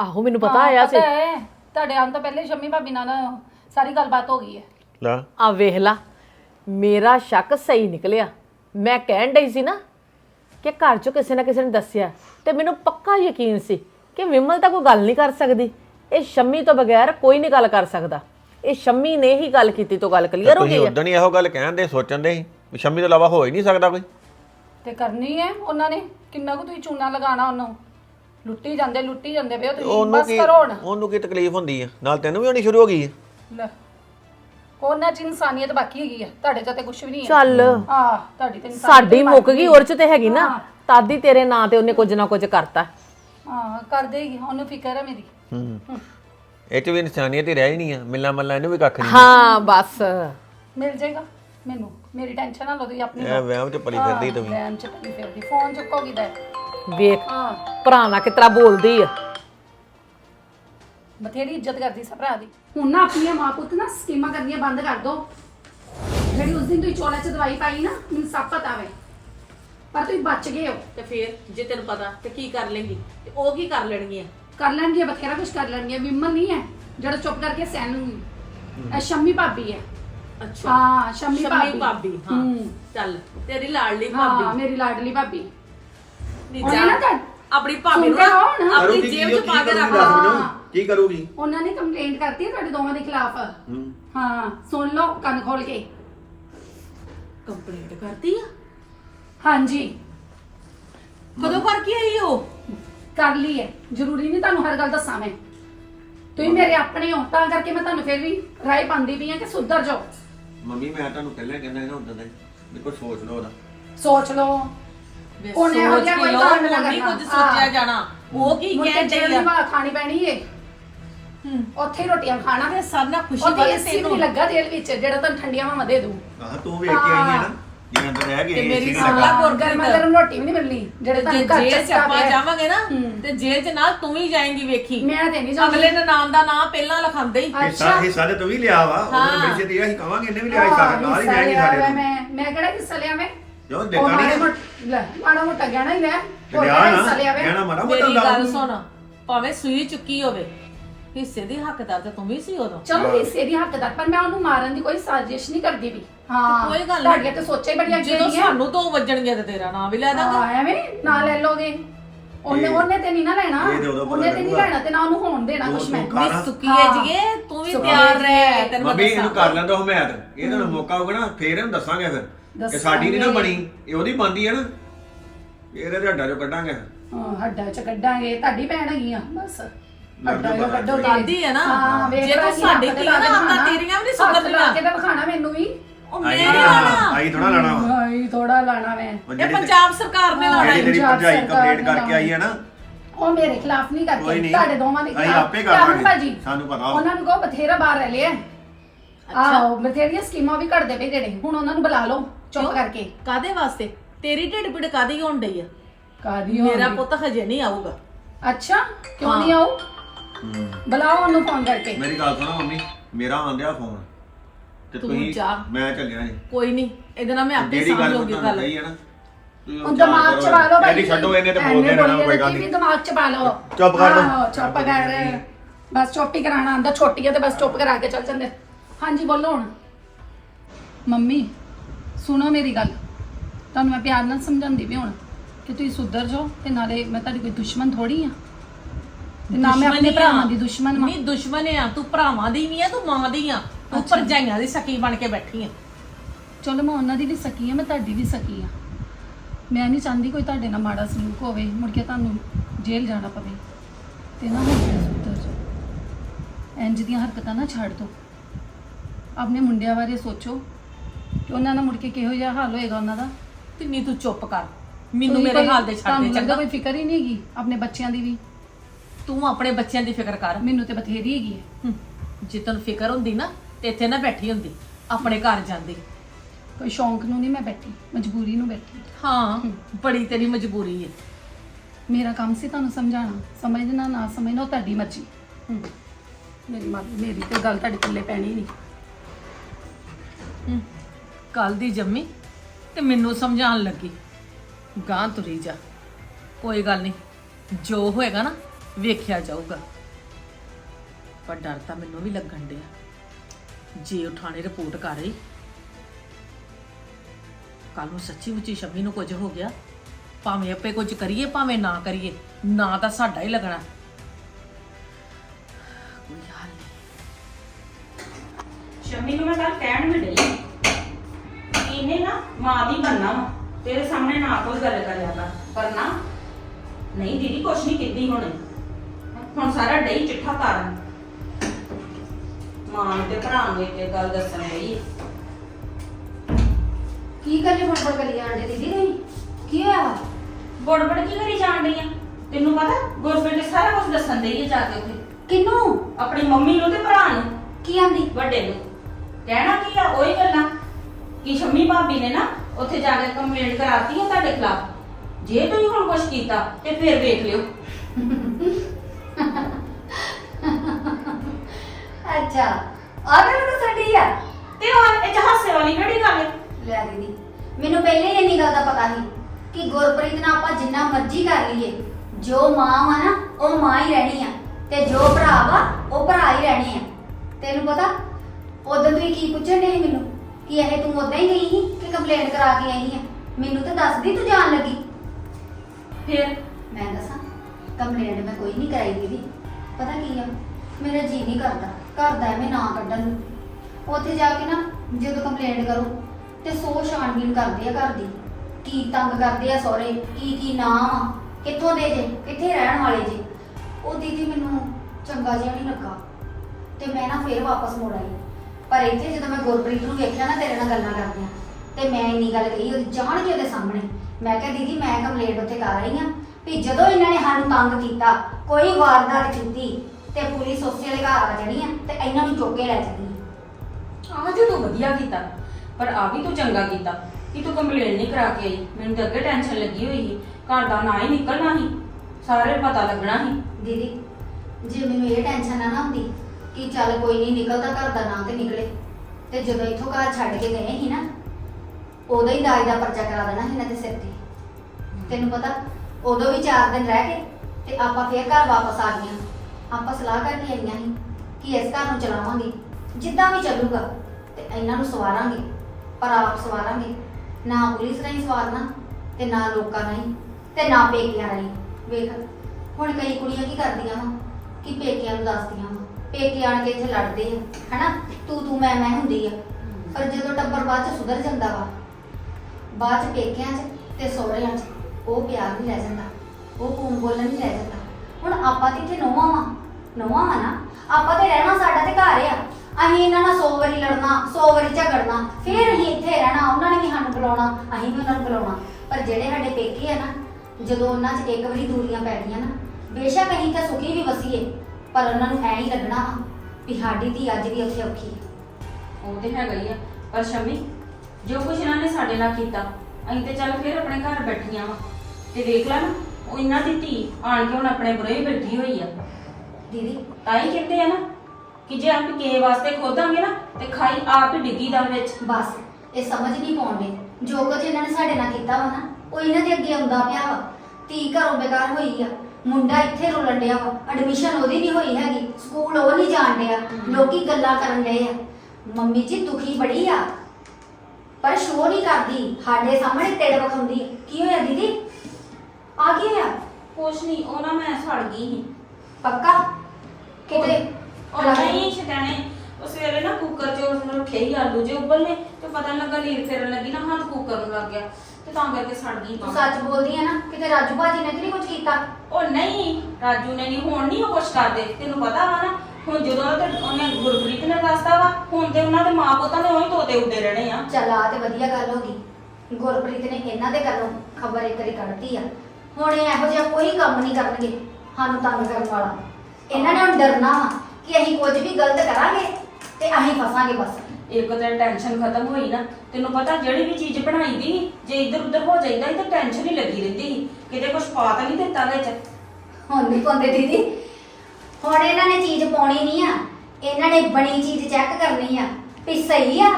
ਆਹੋ ਮੈਨੂੰ ਪਤਾ ਹਾਂ, ਆਇਆ ਸੀ। ਪਤਾ ਹੈ। ਤੁਹਾਡੇ ਆਉਣ ਤੋਂ ਪਹਿਲੇ ਸ਼ਮੀ ਭਾਬੀ ਨਾਲ ਨਾ ਸਾਰੀ ਗੱਲਬਾਤ ਹੋ ਗਈ ਹੈ। ਲੈ। ਆ ਵੇਖ ਲਾ ਮੇਰਾ ਸ਼ੱਕ ਸਹੀ ਨਿਕਲਿਆ। ਮੈਂ ਕਹਿਣ ਡਈ ਸੀ ਨਾ ਕਿ ਘਰ ਚੋਂ ਕਿਸੇ ਨਾ ਕਿਸੇ ਨੇ ਦੱਸਿਆ ਤੇ ਮੈਨੂੰ ਪੱਕਾ ਯਕੀਨ ਸੀ ਕਿ ਵਿਮਲ ਤਾਂ ਕੋਈ ਗੱਲ ਨਹੀਂ ਕਰ ਸਕਦੀ। ਇਹ ਸ਼ੰਮੀ ਤੋਂ ਬਗੈਰ ਕੋਈ ਨਹੀਂ ਗੱਲ ਕਰ ਸਕਦਾ। ਇਹ ਸ਼ੰਮੀ ਨੇ ਹੀ ਗੱਲ ਕੀਤੀ ਤੋਂ ਗੱਲ ਕਲੀਅਰ ਹੋ ਤੁਸੀਂ ਗਈ ਹੈ। ਉਦੋਂ ਹੀ ਇਹੋ ਗੱਲ ਕਹਿੰਦੇ ਸੋਚਣ ਦੇ ਸੀ ਵੀ ਸ਼ੰਮੀ ਤੋਂ ਇਲਾਵਾ ਹੋ ਹੀ ਨਹੀਂ ਸਕਦਾ ਕੋਈ। ਤੇ ਕਰਨੀ ਹੈ ਉਹਨਾਂ ਨੇ? ਕਿੰਨਾ ਕੁ ਤੁਸੀਂ ਚੂਨਾ ਲਗਾਣਾ ਉਹਨੂੰ? ਲੁੱਟੀ ਜਾਂਦੇ ਲੁੱਟੀ ਜਾਂਦੇ ਪਏ ਹੋ ਤੁਸੀਂ। ਉਹਨੂੰ ਬਸ ਕੀ ਕਰੋ ਹੁਣ। ਉਹਨੂੰ ਕੀ ਤਕਲੀਫ ਹੁੰਦੀ ਆ? ਨਾਲ ਤੈਨੂੰ ਵੀ ਹੋਣੀ ਸ਼ੁਰੂ ਹੋ ਗਈ ਹੈ ਲੈ। ਉਹਨਾਂ ਚ ਇਨਸਾਨੀਅਤ ਬਾਕੀ ਹੈਗੀ ਆ ਤੁਹਾਡੇ ਚ ਤੇ ਕੁਝ ਵੀ ਨਹੀਂ ਹੈ। ਚੱਲ। ਹਾਂ ਤੁਹਾਡੀ ਤੇ ਇਨਸਾਨੀਅਤ ਸਾਡੀ ਮੁੱਕ ਬਾਕੀ ਗਈ ਔਰ ਚ ਤੇ ਹੈਗੀ ਨਾ। ਤਾਦੀ ਤੇਰੇ ਨਾਂ ਤੇ ਉਹਨੇ ਕੁਝ ਨਾ ਕੁਝ ਕਰਤਾ। ਹਾਂ ਕਰ ਦੇਗੀ ਉਹਨੂੰ ਫਿਕਰ ਹੈ ਮੇਰੀ। ਹੂੰ। ਇਹ ਚ ਵੀ ਇਨਸਾਨੀਅਤ ਹੀ ਰਹਿ ਹੀ ਨਹੀਂ ਆ ਮਿਲਣਾ ਮੱਲਾ ਇਹਨੂੰ ਵੀ ਕੱਖ ਨਹੀਂ। ਹਾਂ ਬਸ। ਮਿਲ ਜਾਏਗਾ ਮੈਨੂੰ। ਮੇਰੀ ਟੈਨਸ਼ਨ ਨਾ ਲਓ ਤੁਸੀਂ ਆਪਣੀ। ਐ ਵਹਿਮ ਚ ਪਲੀ ਫਿਰਦੀ ਤੂੰ ਵੀ। ਲੈਣ ਚ ਪਈ ਫਿਰਦੀ ਫੋਨ ਚੁੱਕੋਗੀ ਦਾ ਵੇਖ ਹਾਂ। ਭਰਾ ਨਾਲ ਕਿਤਰਾ ਬੋਲਦੀ ਆ। ਬਥੇਰੀ ਇੱਜ਼ਤ ਕਰਦੀ ਸਾ ਭਰਾ ਦੀ। ਹੁਣ ਨਾ ਆਪਣੀਆਂ ਮਾਂ ਪੁੱਤ ਨਾ ਸਕੀਮਾਂ ਕਰਨੀਆਂ ਬੰਦ ਕਰ ਦੋ। ਜਿਹੜੀ ਉਸ ਦਿਨ ਤੁਸੀਂ ਚੋਲਾ ਚ ਦਵਾਈ ਪਾਈ ਨਾ ਮੈਨੂੰ ਸਭ ਪਤਾ ਵੇ। ਪਰ ਤੁਸੀਂ ਬਚ ਗਏ ਹੋ। ਤੇ ਫੇਰ ਜੇ ਤੈਨੂੰ ਪਤਾ ਤੇ ਕੀ ਕਰ ਲੇਂਗੀ? ਤੇ ਉਹ ਕੀ ਕਰ ਲੈਣਗੀਆਂ? ਕਰ ਲੈਣਗੇ ਬਥੇਰਾ ਕੁਝ ਕਰ ਲੈਣਗੇ ਵਿਮਲ ਨਹੀਂ ਹੈ ਜਿਹੜਾ ਚੁੱਪ ਕਰਕੇ ਸਹਿਣ ਲੂੰਗੀ ਇਹ ਸ਼ੰਮੀ ਭਾਬੀ ਹੈ। ਅੱਛਾ। ਹਾਂ ਸ਼ੰਮੀ ਸ਼ੰਮੀ ਭਾਬੀ। ਭਾਬੀ ਹਾਂ। ਹੂੰ। ਚੱਲ ਤੇਰੀ ਲਾਡਲੀ ਹਾਂ ਭਾਬੀ। ਮੇਰੀ ਲਾਡਲੀ ਭਾਬੀ। ਨੀ ਉਹਨੇ ਜਾ। ਤਾਂ ਆਪਣੀ ਭਾਬੀ ਨੂੰ ਸੁਣਦੇ ਨਾ ਰਹੋ ਨਾ। ਆਪਣੀ ਜੇਬ ਚ ਪਾ ਕੇ ਰੱਖ ਦੱਸ ਮੈਨੂੰ। ਕੀ ਕਰੂਗੀ? ਉਹਨਾਂ ਨੇ ਕੰਪਲੇਂਟ ਕਰਤੀ ਹੈ ਤੁਹਾਡੇ ਦੋਵਾਂ ਦੇ ਖਿਲਾਫ। ਹਾਂ। ਸੁਣ ਲਓ ਕੰਨ ਖੋਲ ਕੇ। ਕੰਪਲੇਂਟ ਕਰਦੀ ਆ? ਹਾਂਜੀ। ਕਦੋਂ ਕਰਕੇ ਆਈ ਉਹ? ਕਰ ਲਈ ਹੈ। ਜ਼ਰੂਰੀ ਨਹੀਂ ਤੁਹਾਨੂੰ ਹਰ ਗੱਲ ਦੱਸਾਂ ਮੈਂ। ਤੁਸੀਂ ਮੇਰੇ ਆਪਣੇ ਹੋ ਤਾਂ ਕਰਕੇ ਮੈਂ ਤੁਹਾਨੂੰ ਫਿਰ ਵੀ ਰਾਏ ਪਾਉਂਦੀ ਪਈ ਹਾਂ ਕਿ ਸੁਧਰ ਜਾਓ। ਮੰਮੀ ਮੈਂ ਤੁਹਾਨੂੰ ਪਹਿਲਾਂ ਹੀ ਕਹਿੰਦਾ ਸੀ ਨਾ ਉਦੋਂ ਦਾ ਮੇਰੇ ਕੋਲ ਸੋਚ ਲਓ ਉਹਦਾ। ਸੋਚ ਲਓ। ਉਹਨੇ ਇਹੋ ਜਿਹਾ ਕੋਈ ਕਾਰਨ ਨਾ ਨਹੀਂ ਕਰਨਾ। ਕੁਝ ਸੋਚਿਆ ਹਾਂ। ਜਾਣਾ। ਉਹ ਕੀ ਮੁੜ ਕੇ ਕਹਿਣ ਜੇਲ੍ਹ ਡਈ ਦੀ ਆ? ਮਾਂ ਖਾਣੀ ਪੈਣੀ ਏ। ਉੱਥੇ ਹੀ ਰੋਟੀਆਂ ਖਾਣਾ। ਤੇ ਸਭ ਨਾਲ ਖੁਸ਼ੀ ਉੱਥੇ ਵਾਲੀ ਏਸੀ ਵੀ ਨਹੀਂ ਲੱਗਾ ਜੇਲ੍ਹ ਵਿੱਚ ਜਿਹੜਾ ਤੁਹਾਨੂੰ ਠੰਡੀਆਂ ਹਵਾਵਾਂ ਦੇ ਦੂ ਆਹ ਤੂੰ ਵੇਖ ਕੇ ਆਈ ਹੈ ਨਾ ਜਿਵੇਂ ਅੰਦਰ ਰਹਿ ਗਏ ਤੇ ਮੇਰੀ ਸੁਣ ਲੱਗਾ। ਗੁਰਪ੍ਰੀਤ। ਗਰਮਾ ਗਰਮ ਰੋਟੀ ਵੀ ਨਹੀਂ ਮਿਲਣੀ ਜਿਹੜੇ ਜੇ ਤੁਹਾਨੂੰ ਘਰ ਜੇਲ੍ਹ ਚ ਆਪਾਂ। ਜਾਵਾਂਗੇ ਨਾ ਹੂੰ। ਤੇ ਜੇਲ੍ਹ ਚ ਨਾਲ ਤੂੰ ਵੀ ਜਾਏਂਗੀ ਵੇਖੀ। ਮੈਂ ਤੇ ਨਹੀਂ ਜਾਂਦੀ ਅਗਲੇ ਨੇ ਨਾਮ ਦਾ ਨਾਂ ਪਹਿਲਾਂ ਲਿਖਾਉਂਦੇ ਹੀ। ਹਿੱਸਾ ਹਿੱਸਾ ਤੇ ਤੂੰ ਵੀ ਲਿਆ ਵਾ ਹਾਂ। ਉਹਨੇ ਮਿਲ ਤੇ ਅਸੀਂ ਕਵਾਂਗੇ ਇਹਨੇ ਵੀ ਲਿਆ ਹਾਂ, ਹਿੱਸਾ ਨਾਲ ਹੀ ਹਿੱਸਾ ਰਹਿ ਗਈ ਲਿਆ ਸਾਡੇ ਤੋਂ। ਮੈਂ। ਮੈਂ ਕਿਹੜਾ ਹਿੱਸਾ ਲਿਆ ਮੈਂ? ਜੋ ਉਹ ਦੇਖਾ ਮਾੜਾ ਨਹੀਂ ਮੋਟਾ ਲੈ ਮਾੜਾ ਮੋਟਾ ਗਹਿਣਾ ਹੀ ਲੈ ਹੋਰ ਲਿਆ ਕਿਹੜਾ ਨਾ ਹਿੱਸਾ ਲਿਆ ਵੇ? ਕਹਿਣਾ ਮਾੜਾ ਮੋਟਾ ਮੇਰੀ ਗੱਲ ਸੁਣ ਭਾਵੇਂ ਸੂਈ ਚੁੱਕੀ ਹੋਵੇ ਹਿੱਸੇ ਦੀ ਹੱਕਦਾਰ ਤੇ ਤੂੰ ਵੀ ਸੀ ਉਦੋਂ ਚਲੋ ਹਿੱਸੇ ਦੀ ਹੱਕਦਾਰ ਪਰ ਮੈਂ ਉਹਨੂੰ ਮਾਰਨ ਦੀ ਕੋਈ ਸਾਜ਼ਿਸ਼ ਨਹੀਂ ਕਰਦੀ ਵੀ ਹਾਂ ਕੋਈ ਗੱਲ ਨਹੀਂ। ਤੁਹਾਡੀਆਂ ਤੇ ਸੋਚਾਂ ਹੀ ਬੜੀਆਂ ਜਦੋਂ ਦੀਆਂ ਸਾਨੂੰ ਦੋ ਵੱਜਣਗੇ ਤੇ ਤੇਰਾ ਨਾਂ ਵੀ ਲੈ ਦਾਂਗੇ ਹਾਂ ਐਵੇਂ ਨਾ ਲੈ ਲੋਗੇ ਉਹਨੇ ਉਹਨੇ ਤੇ ਨਹੀਂ ਨਾ ਲੈਣਾ ਇਹ ਤੇ ਉਦੋਂ ਪਤਾ ਉਹਨੇ ਤੇ ਨਹੀਂ ਲੱਗੂਗਾ। ਲੈਣਾ ਤੇ ਨਾ ਉਹਨੂੰ ਹੋਣ ਦੇਣਾ ਕੁਛ ਮੈਂ। ਨੀ ਕਾਰਾਂ? ਸੁੱਕੀਏ ਹਾਂ। ਜੀਏ ਤੂੰ ਵੀ ਤਿਆਰ ਰਹਿ। ਤੈਨੂੰ ਮੈਂ ਮੰਮੀ ਇਹਨੂੰ ਦੱਸਾਂ। ਕਰ ਲੈਂਦਾ ਹਮੈਤ ਇਹ ਤੁਹਾਨੂੰ ਮੌਕਾ ਹੋਊਗਾ ਨਾ ਫੇਰ ਇਹਨੂੰ ਦੱਸਾਂਗੇ ਫਿਰ ਕਿ। ਸਾਡੀ ਨਹੀਂ ਨਾ ਬਣੀ ਇਹ ਉਹਦੀ ਬਣਦੀ ਹੈ ਨਾ ਇਹਦੇ ਹੱਡਾਂ ਚੋਂ ਕੱਢਾਂਗੇ ਹਾਂ ਹੱਡਾਂ ਚ ਕੱਢਾਂਗੇ ਤੁਹਾਡੀ ਭੈਣ ਹੈਗੀ ਆ ਬਸ ਲੱਗ ਹੱਡਾਂ ਜੂ ਚੋਂ ਪਤਾ। ਕੱਢੋਗੇ ਦਾਦੀ ਹੈ ਨਾ। ਹਾਂ ਵੇਖ ਜੇ ਤੂੰ ਲਾ ਕੀ ਸਾਡੀ ਹੱਥ ਧੀ ਲਾ ਕੇ ਨਾ, ਆਪਾਂ ਦਿਖਾਣਾ। ਤੇਰੀਆਂ ਵੀ ਨਹੀਂ ਹੱਥ ਸੁਧਰਨੀਆਂ। ਲਾ ਕੇ ਤਾਂ ਵਿਖਾਣਾ ਮੈਨੂੰ ਵੀ ਉਹ ਆਈ ਮੇਰੇ ਥੋੜਾ ਨਾਲ ਲਾਣਾ ਆਈ ਥੋੜਾ ਲਾਣਾ ਵਾ ਹਾਈ ਥੋੜਾ ਲਾਣਾ ਮੈਂ ਉਹ ਇਹ ਜਿਹੜੀ ਪੰਜਾਬ ਸਰਕਾਰ ਨੇ ਲਾਣਾ ਜਿਹੜੀ ਹੈ। ਤੇਰੀ ਪੰਜਾਬ ਭਰਜਾਈ ਸਰਕਾਰ ਕੰਪਲੀਟ ਨੇ ਕਰਕੇ ਆਈ ਹੈ ਨਾ ਉਹ ਮੇਰੇ ਖਿਲਾਫ ਨਹੀਂ ਕੋਈ ਕਰਕੇ ਨਹੀਂ। ਤੁਹਾਡੇ ਦੋਵਾਂ ਦੇ ਅਸੀਂ ਖਿਲਾਫ ਆਪੇ ਕਰ ਧਿਆਨ ਲਾਂਗੇ। ਭਾਜੀ ਸਾਨੂੰ ਪਤਾ ਵਾ। ਉਹਨਾਂ ਨੂੰ ਕਹੋ ਬਥੇਰਾ ਬਾਹਰ ਰਹਿ ਲਿਆ ਆਹੋ ਬਥੇਰੀਆਂ ਸਕੀਮਾਂ ਵੀ ਕੱਢਦੇ ਪਏ ਜਿਹੜੇ ਹੁਣ ਉਹਨਾਂ ਨੂੰ ਬੁਲਾ ਲਓ ਚੁੱਪ ਕਿਉਂ? ਕਰਕੇ ਕਾਦੇ ਵਾਸਤੇ ਤੇਰੀ ਢਿੱਡ ਪਿੜ ਕਾਦੀ ਹੋਣ ਡਈ ਆ ਕਾਦੀ ਮੇਰਾ ਪੁੱਤ ਹਜੇ ਨਹੀਂ ਆਊਗਾ ਅੱਛਾ ਕਿਉਂ। ਨਹੀਂ ਆਉ ਹੂੰ। ਬੁਲਾਓ ਉਹਨੂੰ ਫੋਨ ਕਰਕੇ। ਮੇਰੀ ਗੱਲ ਸੁਣੋ ਮੰਮੀ ਮੇਰਾ ਆਂਦਿਆ ਫੋਨ ਤੇ ਤੂੰ ਤੁਸੀਂ ਜਾ। ਮੈਂ ਚੱਲਿਆ ਜੀ ਕੋਈ ਨਹੀਂ ਇਹਦੇ ਨਾਲ ਮੈਂ ਆਪੇ ਜਿਹੜੀ ਸਾਂਭ ਗੱਲ ਤੁਹਾਨੂੰ ਗੱਲ। ਕਹੀ ਹੈ ਨਾ ਤੁਸੀਂ ਉਹ ਦਿਮਾਗ। ਚ ਪਾ ਲਓ ਭਾਈ। ਛੱਡੋ ਇਹਨੇ ਤੇ ਬੋਲਦੇ ਰਹਿਣਾ ਕੋਈ ਗੱਲ ਨਹੀਂ। ਦਿਮਾਗ ਚ ਪਾ ਲਓ। ਚੁੱਪ ਕਰ। ਲਓ। ਆਹੋ, ਚੁੱਪ ਕਰ। ਬਸ ਚੁੱਪ ਹੀ ਕਰਾਣਾ ਆਂਦਾ ਛੋਟੀ ਤੇ ਬਸ ਚੁੱਪ ਕਰਾ ਕੇ ਚੱਲ ਜਾਂਦੇ। ਹਾਂਜੀ ਬੋਲੋ ਹੁਣ। ਮੰਮੀ ਸੁਣੋ ਮੇਰੀ ਗੱਲ। ਤੁਹਾਨੂੰ ਮੈਂ ਪਿਆਰ ਨਾਲ ਸਮਝਾਉਂਦੀ ਵੀ ਹੁਣ ਕਿ ਤੁਸੀਂ ਸੁਧਰ ਜਾਓ ਤੇ ਨਾਲੇ ਮੈਂ ਤੁਹਾਡੀ ਕੋਈ ਦੁਸ਼ਮਣ ਥੋੜੀ ਆ। ਤੇ ਨਾ ਮੈਂ ਆਪਣੇ ਭਰਾਵਾਂ ਦੀ ਦੁਸ਼ਮਣ ਵਾਂ। ਨਹੀਂ ਦੁਸ਼ਮਣ ਆ। ਤੂੰ ਭਰਾਵਾਂ ਦੀ ਨਹੀਂ ਆ ਤੂੰ ਮਾਂ ਦੀ ਆ। ਤੂੰ ਭਰਜਾਈਆਂ ਦੀ ਸਕੀ ਬਣ ਕੇ ਬੈਠੀ ਆ। ਚਲੋ ਮੈਂ ਉਹਨਾਂ ਦੀ ਵੀ ਸਕੀ ਆ ਮੈਂ ਤੁਹਾਡੀ ਵੀ ਸਕੀ ਆ। ਮੈਂ ਨਹੀਂ ਚਾਹੁੰਦੀ ਕੋਈ ਤੁਹਾਡੇ ਨਾਲ ਮਾੜਾ ਸਲੂਕ ਹੋਵੇ ਮੁੜ ਕੇ ਤੁਹਾਨੂੰ ਜੇਲ੍ਹ ਜਾਣਾ ਪਵੇ। ਤੇ ਨਾ ਹੁਣ ਫਿਰ ਸੁਧਰ ਜਾਓ ਇੰਜ ਦੀਆਂ ਹਰਕਤਾਂ ਨਾ ਛੱਡ ਦਿਓ ਆਪਣੇ ਮੁੰਡਿਆਂ ਬਾਰੇ ਸੋਚੋ। ਕਿ ਉਹਨਾਂ ਨਾਲ ਮੁੜ ਕੇ ਕਿਹੋ ਜਿਹਾ ਹਾਲ ਹੋਏਗਾ ਉਹਨਾਂ ਦਾ? ਤੇ ਨਹੀਂ ਤੂੰ ਚੁੱਪ ਕਰ। ਮੈਨੂੰ ਤੁਸੀਂ ਮੇਰੇ ਕੋਈ- ਹਾਲ ਦੇ ਛੱਡ ਤੁਹਾਨੂੰ ਦੇ ਲੱਗਦਾ ਚੰਗਾ? ਕੋਈ ਫਿਕਰ ਹੀ ਨਹੀਂ ਹੈਗੀ? ਆਪਣੇ ਬੱਚਿਆਂ ਦੀ ਵੀ। ਤੂੰ ਆਪਣੇ ਬੱਚਿਆਂ ਦੀ ਫਿਕਰ ਕਰ ਮੈਨੂੰ ਤੇ ਬਥੇਰੀ ਹੈਗੀ ਹੈ। ਹੂੰ। ਜੇ ਤੈਨੂੰ ਫਿਕਰ ਹੁੰਦੀ ਨਾ ਤੇ ਇੱਥੇ ਨਾ ਬੈਠੀ ਹੁੰਦੀ ਆਪਣੇ ਘਰ ਜਾਂਦੀ। ਕੋਈ ਸ਼ੌਂਕ ਨੂੰ ਨਹੀਂ ਮੈਂ ਬੈਠੀ ਮਜਬੂਰੀ ਨੂੰ ਬੈਠੀ। ਹਾਂ ਬੜੀ ਤੇਰੀ ਮਜਬੂਰੀ ਹੈ। ਮੇਰਾ ਕੰਮ ਸੀ ਤੁਹਾਨੂੰ ਸਮਝਾਉਣਾ ਸਮਝਣਾ ਨਾ ਸਮਝਣਾ ਉਹ ਤੁਹਾਡੀ ਮਰਜ਼ੀ। ਹੂੰ। ਮੇਰੀ ਮਾਂ ਮੇਰੀ ਤੇ ਗੱਲ ਤੁਹਾਡੇ ਪੱਲੇ ਪੈਣੀ ਨਹੀਂ। ਕੱਲ ਦੀ ਜੰਮੀ ਤੇ ਮੈਨੂੰ ਸਮਝਾਉਣ ਲੱਗੀ। ਗਾਂ ਤੁਰੀ ਜਾ। ਕੋਈ ਗੱਲ ਨਹੀਂ ਜੋ ਹੋਏਗਾ ਨਾ ਵੇਖਿਆ ਜਾਊਗਾ। ਪਰ ਡਰ ਤਾਂ ਮੈਨੂੰ ਵੀ ਲੱਗਣ ਡਿਆ। ਜੇ ਉਹ ਥਾਣੇ ਰਿਪੋਰਟ ਕਰ ਰਹੀ ਕੱਲ ਨੂੰ ਸੱਚੀ ਮੁੱਚੀ ਸ਼ਮੀ ਨੂੰ ਕੁਝ ਹੋ ਗਿਆ, ਭਾਵੇਂ ਆਪੇ ਕੁਝ ਕਰੀਏ, ਭਾਵੇਂ ਨਾ ਕਰੀਏ, ਨਾ ਤਾਂ ਸਾਡਾ ਹੀ ਲੱਗਣਾ। ਕੋਈ ਹਾਲ ਨਹੀਂ। ਸ਼ਮੀ ਨੂੰ ਮੈਂ ਕੱਲ ਕਹਿਣ ਵੀ ਡਈ ਇਹਨੇ ਨਾ ਮਾਂ ਦੀ ਬੰਨਾ ਵਾ, ਤੇਰੇ ਸਾਹਮਣੇ ਨਾ ਕੋਈ ਗੱਲ ਕਰਿਆ ਕਰ। ਪਰ ਨਾ, ਨਹੀਂ ਦੀਦੀ, ਕੁਛ ਨਹੀਂ ਕੀਤੀ ਹੁਣ। ਹੁਣ ਸਾਰਾ ਡਈ ਚਿੱਠਾ ਕਰਨ ਮਾਂ ਨੂੰ ਤੇ ਭਰਾ ਨੂੰ ਇੱਕ ਗੱਲ ਦੱਸਣ ਡਈ ਕੀ ਕਰੀ ਫਟਫਟ ਕਰੀ ਜਾਂਦੇ ਦੀਦੀ ਨਹੀਂ ਕੀ ਹੋਇਆ? ਬੜਬੜ ਕੀ ਕਰੀ ਜਾਣ ਡਈ ਆ? ਤੈਨੂੰ ਪਤਾ ਗੁਰਬਿੰਦ ਨੇ ਸਾਰਾ ਕੁਝ ਦੱਸਣ ਡਈ ਆ ਜਾ ਕੇ ਉੱਥੇ। ਕਿਹਨੂੰ ਆਪਣੀ ਮੰਮੀ ਨੂੰ ਤੇ ਭਰਾ ਨੂੰ। ਕੀ ਆਂਦੀ? ਵੱਡੇ ਨੂੰ। ਕਹਿਣਾ ਕੀ ਆ ਉਹੀ ਗੱਲਾਂ। ਕਿ ਸ਼ੰਮੀ ਭਾਬੀ ਨੇ ਨਾ ਉੱਥੇ ਜਾ ਕੇ ਕੰਪਲੇਂਟ ਕਰਾਤੀ ਹੈ ਤੁਹਾਡੇ ਖਿਲਾਫ। ਜੇ ਤੁਸੀਂ ਹੁਣ ਕੁਝ ਕੀਤਾ ਤੇ ਫਿਰ ਵੇਖ ਲਿਓ। ਅੱਛਾ ਆ ਗੱਲ ਤਾਂ ਸਾਡੀ ਆ? ਤੇ ਹੁਣ ਇਹ 'ਚ ਹਾਸੇ ਵਾਲੀ ਕਿਹੜੀ ਗੱਲ ਹੈ ਲੈ ਦੀਦੀ ਮੈਨੂੰ ਪਹਿਲੇ ਹੀ ਇੰਨੀ ਗੱਲ ਦਾ ਪਤਾ ਸੀ ਕਿ ਗੁਰਪ੍ਰੀਤ ਨਾਲ ਆਪਾਂ ਜਿੰਨਾ ਮਰਜ਼ੀ ਕਰ ਲਈਏ ਜੋ ਮਾਂ ਵਾ ਨਾ ਉਹ ਮਾਂ ਹੀ ਰਹਿਣੀ ਆ ਤੇ ਜੋ ਭਰਾ ਵਾ ਉਹ ਭਰਾ ਹੀ ਰਹਿਣੇ ਆ। ਤੈਨੂੰ ਪਤਾ ਉਦੋਂ ਤੂੰ ਕੀ ਪੁੱਛਣ ਡਈ ਮੈਨੂੰ? ਕਿ ਇਹ ਤੂੰ ਉਦਾਂ ਹੀ ਗਈ ਸੀ ਕਿ ਕੰਪਲੇਂਟ ਕਰਾ ਕੇ ਆਈ ਆ ਮੈਨੂੰ ਤਾਂ ਦੱਸਦੀ ਤੂੰ ਜਾਣ ਲੱਗੀ। ਫਿਰ? ਮੈਂ ਦੱਸਾਂ ਕੰਪਲੇਂਟ ਮੈਂ ਕੋਈ ਨਹੀਂ ਕਰਾਈ ਦੀਦੀ। ਪਤਾ ਕੀ ਆ? ਮੇਰਾ ਜੀ ਨਹੀਂ ਕਰਦਾ। ਘਰ ਦਾ ਐਵੇਂ ਨਾ ਕੱਢਣ ਨੂੰ। ਉੱਥੇ ਜਾ ਕੇ ਨਾ ਜਦੋਂ ਕੰਪਲੇਂਟ ਕਰੋ, ਤੇ ਸੋ ਛਾਣਬੀਨ ਕਰਦੇ ਆ ਘਰ ਦੀ। ਕੀ ਤੰਗ ਕਰਦੇ ਆ ਸਹੁਰੇ, ਕੀ ਕੀ ਨਾਮ ਕਿੱਥੋਂ ਦੇ ਜੇ, ਕਿੱਥੇ ਰਹਿਣ ਵਾਲੇ ਜੇ। ਉਹ ਦੀਦੀ ਮੈਨੂੰ ਚੰਗਾ ਜਿਹਾ ਨਹੀਂ ਲੱਗਾ। ਤੇ ਮੈਂ ਨਾ ਫੇਰ ਵਾਪਸ ਮੁੜ ਆਈ। ਪਰ ਇੱਥੇ ਜਦੋਂ ਮੈਂ ਗੁਰਪ੍ਰੀਤ ਨੂੰ ਵੇਖਿਆ ਨਾ, ਤੇਰੇ ਨਾਲ ਗੱਲਾਂ ਕਰਦਿਆਂ। ਤੇ ਮੈਂ ਇੰਨੀ ਗੱਲ ਕਹੀ, ਉਹ ਜਾਣ ਕੇ ਉਹਦੇ ਸਾਹਮਣੇ। ਮੈਂ ਕਿਹਾ, ਦੀਦੀ, ਮੈਂ ਕੰਪਲੇਂਟ ਉੱਥੇ ਕਰ ਰਹੀ ਆ ਵੀ ਜਦੋਂ ਇਹਨਾਂ ਨੇ ਸਾਨੂੰ ਤੰਗ ਕੀਤਾ, ਕੋਈ ਵਾਰਦਾਤ ਕੀਤੀ ਤੇ ਪੁਲਿਸ ਉਸੇ ਵਾਲੇ ਘਰ ਆ ਜਾਣੀ ਆ ਤੇ ਇਹਨਾਂ ਨੂੰ ਚੁੱਕ ਕੇ ਲੈ ਜਾਣੀ ਆ। ਆਹ ਜੇ ਤੂੰ ਵਧੀਆ ਕੀਤਾ ਪਰ ਆ ਵੀ ਤੂੰ ਚੰਗਾ ਕੀਤਾ ਕਿ ਤੂੰ ਕੰਪਲੇਂਟ ਨਹੀਂ ਕਰਾ ਕੇ ਆਈ। ਮੈਨੂੰ ਤਾਂ ਅੱਗੇ ਟੈਨਸ਼ਨ ਲੱਗੀ ਹੋਈ ਸੀ। ਘਰ ਦਾ ਨਾ ਹੀ ਨਿਕਲਣਾ ਸੀ। ਸਾਰੇ ਪਤਾ ਲੱਗਣਾ ਸੀ। ਦੀਦੀ ਜੇ ਮੈਨੂੰ ਇਹ ਟੈਨਸ਼ਨ ਨਾ ਨਾ ਹੁੰਦੀ ਕਿ ਚੱਲ ਕੋਈ ਨਹੀਂ ਨਿਕਲਦਾ ਘਰ ਦਾ ਨਾਂ ਤੇ ਨਿਕਲੇ ਤੇ ਜਦੋਂ ਇੱਥੋਂ ਘਰ ਛੱਡ ਕੇ ਗਏ ਸੀ ਨਾ ਉਦੋਂ ਹੀ ਦਾਜ ਦਾ ਪਰਚਾ ਕਰਾ ਦੇਣਾ ਸੀ ਇਹਨਾਂ ਦੇ ਸਿਰ ਤੇ। ਤੈਨੂੰ ਪਤਾ ਉਦੋਂ ਵੀ 4 ਦਿਨ ਰਹਿ ਕੇ ਤੇ ਆਪਾਂ ਫੇਰ ਘਰ ਵਾਪਸ ਆ ਗਈਆਂ। ਆਪਾਂ ਸਲਾਹ ਕਰਕੇ ਆਈਆਂ ਸੀ ਕਿ ਇਸ ਘਰ ਨੂੰ ਚਲਾਵਾਂਗੇ, ਜਿੱਦਾਂ ਵੀ ਚੱਲੂਗਾ, ਤੇ ਇਹਨਾਂ ਨੂੰ ਸਵਾਰਾਂਗੇ, ਪਰ ਆਪ ਸਵਾਰਾਂਗੇ। ਨਾ ਪੁਲਿਸ ਰਾਹੀਂ ਸਵਾਰਨਾ, ਤੇ ਨਾ ਲੋਕਾਂ ਰਾਹੀਂ, ਤੇ ਨਾ ਪੇਕਿਆਂ ਰਾਹੀਂ। ਵੇਖ, ਹੁਣ ਕਈ ਕੁੜੀਆਂ ਕੀ ਕਰਦੀਆਂ ਵਾ? ਕਿ ਪੇਕਿਆਂ ਨੂੰ ਦੱਸਦੀਆਂ ਵਾ, ਪੇਕੇ ਆਣ ਕੇ ਇੱਥੇ ਲੜਦੇ ਆ, ਹਨਾ? ਤੂੰ ਤੂੰ, ਮੈਂ ਮੈਂ ਹੁੰਦੀ ਆ। ਪਰ ਜਦੋਂ ਟੱਬਰ ਬਾਅਦ ਚ ਸੁਧਰ ਜਾਂਦਾ ਵਾ, ਬਾਅਦ ਚ ਪੇਕਿਆਂ 'ਚ ਤੇ ਸਹੁਰਿਆਂ 'ਚ, ਉਹ ਪਿਆਰ ਨਹੀਂ ਰਹਿ ਜਾਂਦਾ, ਉਹ ਕੂਮ ਬੋਲਣ ਨਹੀਂ ਰਹਿ ਜਾਂਦਾ। ਹੁਣ ਆਪਾਂ ਤੇ ਇੱਥੇ ਨੋਵਾਂ ਵਾ। ਨੋਵਾਂ ਵਾ ਨਾ, ਆਪਾਂ ਤੇ ਰਹਿਣਾ ਸਾਡਾ ਤੇ ਘਰ ਆ। ਅਸੀਂ ਇਹਨਾਂ ਨਾਲ 100 ਵਾਰੀ ਲੜਨਾ 100 ਵਾਰੀ ਝਗੜਨਾ, ਫਿਰ ਅਸੀਂ ਇੱਥੇ ਰਹਿਣਾ, ਉਹਨਾਂ ਨੇ ਵੀ ਸਾਨੂੰ ਬੁਲਾਉਣਾ, ਅਸੀਂ ਵੀ ਉਹਨਾਂ ਨੂੰ ਬੁਲਾਉਣਾ। ਪਰ ਜਿਹੜੇ ਸਾਡੇ ਪੇਕੇ ਆ ਨਾ, ਜਦੋਂ ਉਹਨਾਂ 'ਚ ਇੱਕ ਵਾਰੀ ਦੂਰੀਆਂ ਪੈ ਗਈਆਂ ਨਾ, ਬੇਸ਼ੱਕ ਅਸੀਂ ਤਾਂ ਸੁਖੀ ਵੀ ਵਸੀਏ, ਪਰ ਉਹਨਾਂ ਨੂੰ ਐਂ ਹੀ ਲੱਗਣਾ ਵਾ ਵੀ ਸਾਡੀ ਧੀ ਅੱਜ ਵੀ ਉੱਥੇ ਔਖੀ ਆ। ਉਹ ਤੇ ਹੈਗਾ ਹੀ ਆ, ਪਰ ਸ਼ਮੀ, ਜੋ ਕੁਝ ਇਹਨਾਂ ਨੇ ਸਾਡੇ ਨਾਲ ਕੀਤਾ, ਅਸੀਂ ਤੇ ਚੱਲ ਫਿਰ ਆਪਣੇ ਘਰ ਬੈਠੀਆਂ ਵਾ। ਤੇ ਵੇਖ ਲੈ ਨਾ, ਉਹ ਇਹਨਾਂ ਦੀ ਧੀ ਆਣ ਕੇ ਹੁਣ ਆਪਣੇ ਬੁਰੇ ਹੀ ਬੈਠੀ ਹੋਈ ਆ। ਦੀਦੀ ਤਾਂ ਹੀ ਕਹਿੰਦੇ ਆ ਨਾ ਕਿ ਜੇ ਆਪ ਕੇ ਵਾਸਤੇ ਖੋਦਾਂਗੇ ਨਾ ਤੇ ਖਾਈ ਆਪ ਹੀ ਡਿੱਗੀ ਦਾ ਵਿੱਚ। ਬਸ ਇਹ ਸਮਝ ਨਹੀਂ ਪਾਉਂਦੇ। ਜੋ ਕੁਝ ਇਹਨਾਂ ਨੇ ਸਾਡੇ ਨਾਲ ਕੀਤਾ ਵਾ ਨਾ ਉਹ ਇਹਨਾਂ ਦੇ ਅੱਗੇ ਆਉਂਦਾ ਪਿਆ ਵਾ। ਧੀ ਘਰੋਂ ਬੇਕਾਰ ਹੋਈ ਆ। ਮੁੰਡਾ ਇੱਥੇ ਰੁਲਣ ਡਿਆ ਵਾ। ਐਡਮਿਸ਼ਨ ਉਹਦੀ ਨਹੀਂ ਹੋਈ ਹੈਗੀ। ਸਕੂਲ ਉਹ ਨਹੀਂ ਜਾਣ ਡਿਆ। ਲੋਕੀ ਗੱਲਾਂ ਕਰਨ ਡਏ ਆ। ਮੰਮੀ ਜੀ ਦੁਖੀ ਬੜੀ ਆ। ਪਰ ਸ਼ੋਅ ਨਹੀਂ ਕਰਦੀ। ਸਾਡੇ ਸਾਹਮਣੇ ਤੇੜ ਵਿਖਾਉਂਦੀ ਕੀ ਹੋਇਆ ਦੀਦੀ? ਆ ਕੀ ਹੋਇਆ? ਕੁਛ ਨਹੀਂ ਉਹ ਨਾ ਮੈਂ ਸੜ ਗਈ ਸੀ। ਪੱਕਾ? ਕਿਤੇ ਉਹ ਨਹੀਂ ਛਡਾਣੇ ਉਸ ਵੇਲੇ ਨਾ ਕੁੱਕਰ 'ਚ ਉਸ ਨੂੰ ਰੱਖੇ ਹੀ ਆਲੂ ਜੇ ਉਬਲਨੇ ਤੇ ਪਤਾ ਨੀ ਲੱਗਾ ਲੀਰ ਫੇਰਨ ਲੱਗੀ ਨਾ ਹੱਥ ਕੁੱਕਰ ਨੂੰ ਲੱਗ ਗਿਆ। ਤੇ ਤਾਂ ਕਰਕੇ ਸੜ ਗਈ ਤੂੰ ਬਾਂਹ। ਸੱਚ ਬੋਲਦੀ ਆ ਨਾ ਕਿਤੇ ਰਾਜੂ ਬਾਜੀ ਨੇ ਤੇ ਨਹੀਂ ਕੁਝ ਕੀਤਾ? ਉਹ ਨਹੀਂ ਰਾਜੂ ਨੇ ਨਹੀਂ ਹੁਣ ਨਹੀਂ ਉਹ ਕੁਛ ਕਰਦੇ। ਤੈਨੂੰ ਪਤਾ ਵਾ ਨਾ ਹੁਣ ਜਦੋਂ ਤੇ ਉਹਨੇ ਗੁਰਪ੍ਰੀਤ ਨੇ ਦੱਸਤਾ ਵਾ ਹੁਣ ਤੇ ਉਹਨਾਂ ਦੇ ਮਾਂ ਪੁੱਤਾਂ ਨੇ ਉਹੀ ਤੋਤੇ ਉੱਡੇ ਰਹਿਣੇ ਆ। ਚੱਲ ਆ ਤੇ ਵਧੀਆ ਗੱਲ ਹੋ ਗਈ। ਗੁਰਪ੍ਰੀਤ ਨੇ ਇਹਨਾਂ ਦੇ ਘਰੋਂ ਖਬਰ ਇੱਕ ਵਾਰੀ ਕੱਢਤੀ ਆ। ਹੁਣ ਇਹ ਇਹੋ ਜਿਹਾ ਕੋਈ ਕੰਮ ਨਹੀਂ ਕਰਨਗੇ ਸਾਨੂੰ ਤੰਗ ਕਰਨ ਵਾਲਾ। ਇਹਨਾਂ ਨੇ ਹੁਣ ਡਰਨਾ ਵਾ ਕਿ ਅਸੀਂ ਕੁਝ ਵੀ ਗਲਤ ਕਰਾਂਗੇ ਤੇ ਅਸੀਂ ਫਸਾਂਗੇ ਬਸ। ਇੱਕ ਤਾਂ ਟੈਨਸ਼ਨ ਖਤਮ ਹੋਈ ਨਾ ਤੈਨੂੰ ਪਤਾ ਜਿਹੜੀ ਵੀ ਚੀਜ਼ ਬਣਾਈ ਦੀ ਜੇ ਇੱਧਰ ਉੱਧਰ ਹੋ ਜਾਂਦਾ ਸੀ ਤਾਂ ਟੈਨਸ਼ਨ ਹੀ ਲੱਗੀ ਰਹਿੰਦੀ ਸੀ ਕਿਤੇ ਕੁਝ ਪਾ ਤਾਂ ਨਹੀਂ ਦਿੱਤਾ ਵਿੱਚ। ਹੁਣ ਨਹੀਂ ਪਾਉਂਦੇ ਦੀਦੀ। ਹੁਣ ਇਹਨਾਂ ਨੇ ਚੀਜ਼ ਪਾਉਣੀ ਨਹੀਂ ਆ ਇਹਨਾਂ ਨੇ ਬਣੀ ਚੀਜ਼ ਚੈੱਕ ਕਰਨੀ ਆ ਵੀ ਸਹੀ ਆ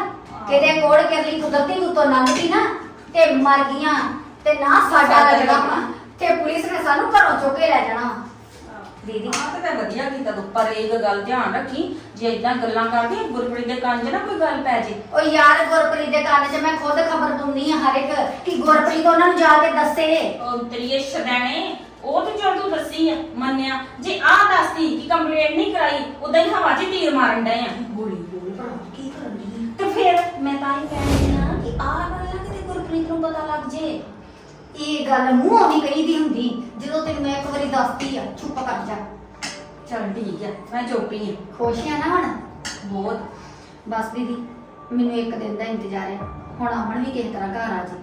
ਕਿਤੇ ਕੋੜ ਕੇ ਲਈ ਕੁਦਰਤੀ ਉਤੋਂ ਲੰਘਦੀ ਨਾ ਤੇ ਮਰ ਗਈਆਂ ਤੇ ਨਾ ਸਾਡਾ ਲੱਗਣਾ ਵਾ ਤੇ ਪੁਲਿਸ ਨੇ ਸਾਨੂੰ ਘਰੋਂ ਚੁੱਕ ਕੇ ਲੈ ਜਾਣਾ। ਦੀਦੀ ਆਹ ਤੇ ਮੈਂ ਵਧੀਆ ਕੀਤਾ ਤੂੰ ਪਰ ਇਹ ਗੱਲ ਧਿਆਨ ਰੱਖੀ ਜੇ ਇਦਾਂ ਗੱਲਾਂ ਕਰਦੀ ਗੁਰਪ੍ਰੀਤ ਦੇ ਕੰਨ 'ਚ ਨਾ ਕੋਈ ਗੱਲ ਪੈ ਜੇ। ਉਹ ਯਾਰ ਗੁਰਪ੍ਰੀਤ ਦੇ ਕੰਨ 'ਚ ਮੈਂ ਖੁਦ ਖਬਰ ਦਿੰਦੀ ਆ ਹਰ ਇੱਕ ਕਿ ਗੁਰਪ੍ਰੀਤ ਉਹਨਾਂ ਨੂੰ ਜਾ ਕੇ ਦੱਸੇ। ਉਹ ਤੇਰੀ ਇਹ ਸ਼ਦੈਣੇ ਉਹ ਤੇ ਜੋ ਤੂੰ ਦੱਸੀ ਆ ਮੰਨਿਆ ਜੇ ਆਹ ਦੱਸਦੀ ਕਿ ਕੰਪਲੇਂਟ ਨਹੀਂ ਕਰਾਈ ਉਦਾਂ ਹੀ ਹਵਾ 'ਚ ਤੀਰ ਮਾਰਨ ਡਏ ਆ। ਗੋਲੀ ਗੋਲੀ ਭਰਾ ਕੀ ਕਰਨ ਦੀ ਤੇ ਫਿਰ ਮੈਂ ਤਾਂ ਹੀ ਕਹਿੰਦੀ ਆ ਕਿ ਆਹ ਗੱਲ ਨਾ ਕਿਤੇ ਗੁਰਪ੍ਰੀਤ ਨੂੰ ਪਤਾ ਲੱਗ ਜੇ। ਇਹ ਗੱਲ ਮੂੰਹੋਂ ਨਹੀਂ ਕਹੀਦੀ ਹੁੰਦੀ। ਜਦੋਂ ਤੈਨੂੰ ਮੈਂ ਇੱਕ ਵਾਰੀ ਦੱਸਤੀ ਆ ਚੁੱਪ ਕਰ ਜਾ। ਚੱਲ ਠੀਕ ਆ ਮੈਂ ਚੁੱਪ ਆ। ਖੁਸ਼ ਆ ਨਾ ਹੁਣ? ਬਹੁਤ। ਬਸ ਦੀਦੀ ਮੈਨੂੰ ਇੱਕ ਦਿਨ ਦਾ ਇੰਤਜ਼ਾਰ ਹੈ ਹੁਣ ਅਮਨ ਵੀ ਕਿਸੇ ਤਰ੍ਹਾਂ ਘਰ ਆ ਜੇ।